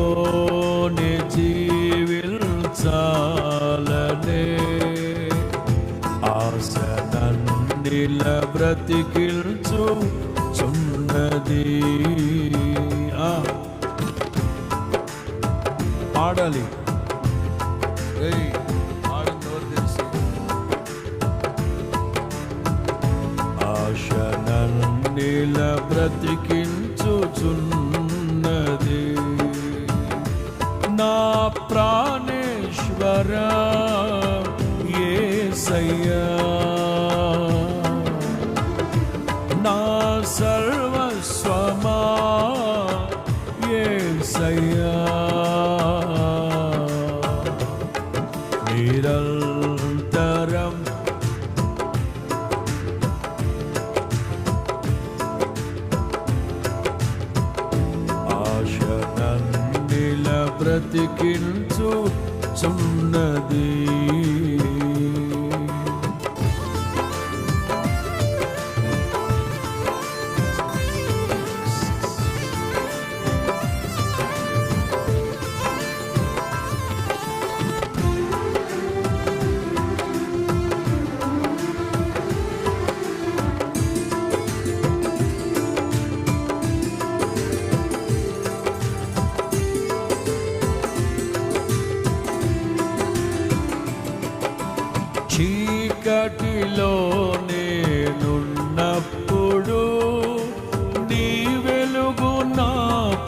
నీతోనే జీవించాలనే ఆశ నన్నిల బ్రతికిల్చు చున్నది. పాడాలి. ఏయ్, పాడండి ఎవరు తెలిసి ఆశ నన్నిల బ్రతికించుచున్నది నా ప్రాణేశ్వర యేసయ్యా నా సర్వస్వమా యేసయ్యా బ్రతికించు చున్నది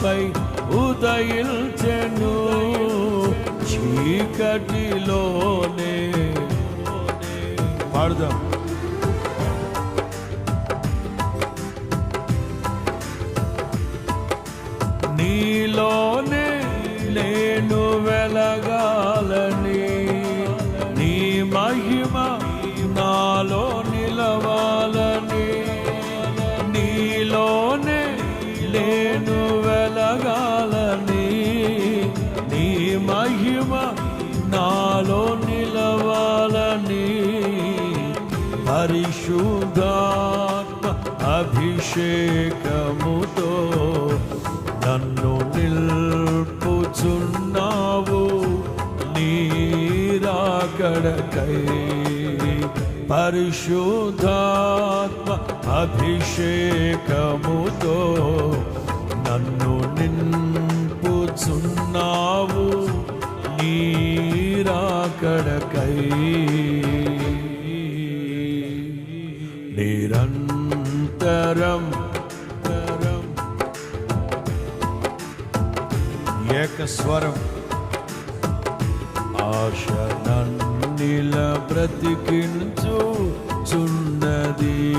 నాపై ఉదయించెను. చీకటిలోనే పాడుదాం. నీలోనే నేను వెలగా వెలగాలని నీ మహిమ నాలో నిలవాలని పరిశుద్ధాత్మ అభిషేకముతో నన్ను నిల్పుచున్నావు. నీరాకడకై పరిశుద్ధాత్మ అభిషేకముతో తరం తరం. ఏకస్వరం ఆశ నన్నిల బ్రతికించు చున్నది.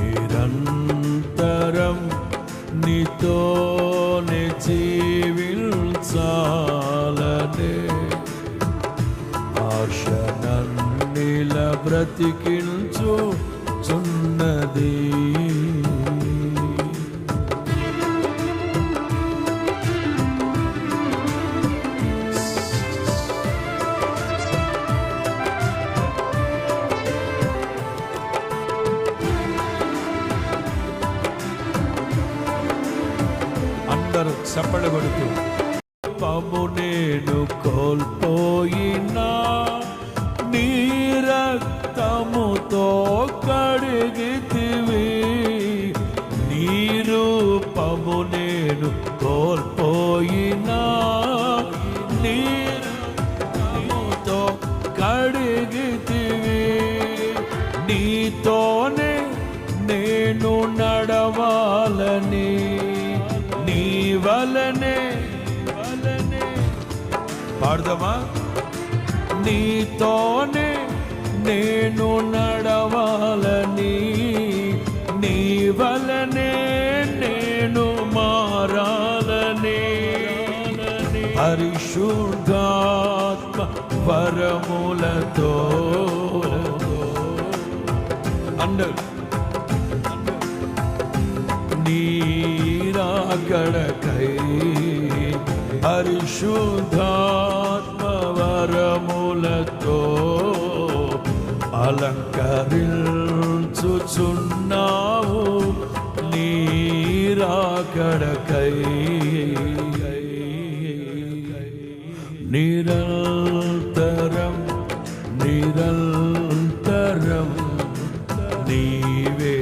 నిరంతరం నీతోనే జీవించాలనే. ఆశ నన్నిల బ్రతికించు అందరూ చప్పడి కొడుతూ. పాము నేను కోల్పోయినా నీ రక్తముతో కడిగితివి నీ రూపము నేను కోల్పోయినా నీ రక్తముతో కడిగితివి నీతోనే నేను నడవాలని పాడదామా? నీతోనే నేను నడవాలని నీ వలనే నేను మారాలని. పరిశుద్ధాత్మ వరములతో. అందరు. నీరాకడకై పరిశుద్ధా హారములతో అలంకరించుచున్నావు నీరాకడకై. నిరంతరం నిరంతరం నీవే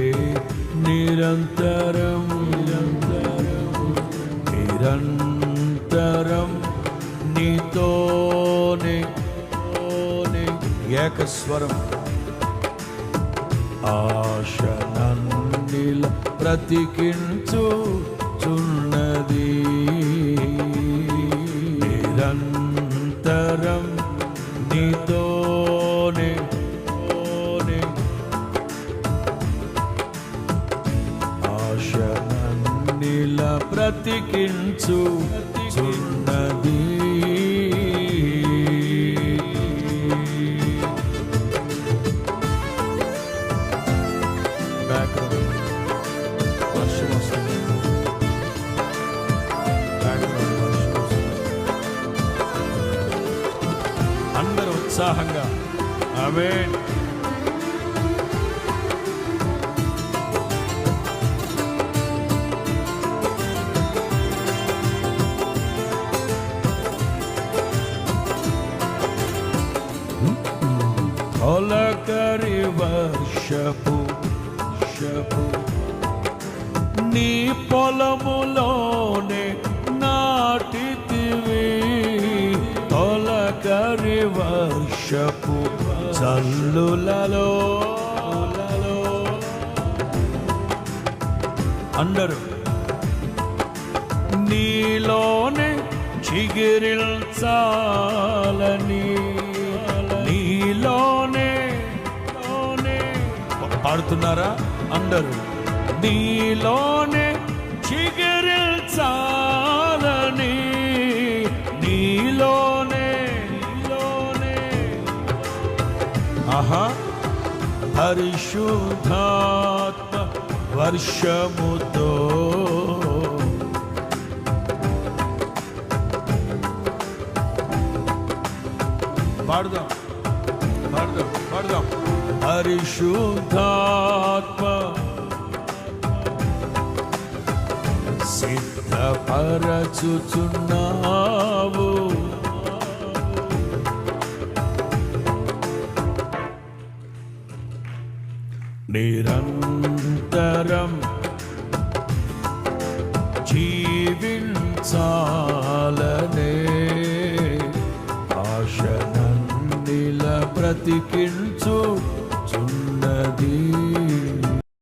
నిరంతరం నిరంతరం నిరంతరం నీతో ఏకస్వరం. ఆశ నన్నిల బ్రతికించు చున్నది. నిరంతరం నీతోనే ఆశ నన్నిల ప్రతికించు చున్నది. Amin. Olha cariba, chapu, chapu, ni polamulo. చల్లులలో అందరూ నీలోనే చిగిరిల్చాలని నీలోనే లోనే పాడుతున్నారా? అందరూ నీలోనే చిగిరిల్చాలని నీలో ఆహా. పరిశుద్ధాత్మ వర్షముతో. పాడుదాం పాడుదాం పాడుదాం. పరిశుద్ధాత్మ సిద్ధపరచుచున్నావు. నిరంతరం జీవించాలనే ఆశ నన్నిల బ్రతికి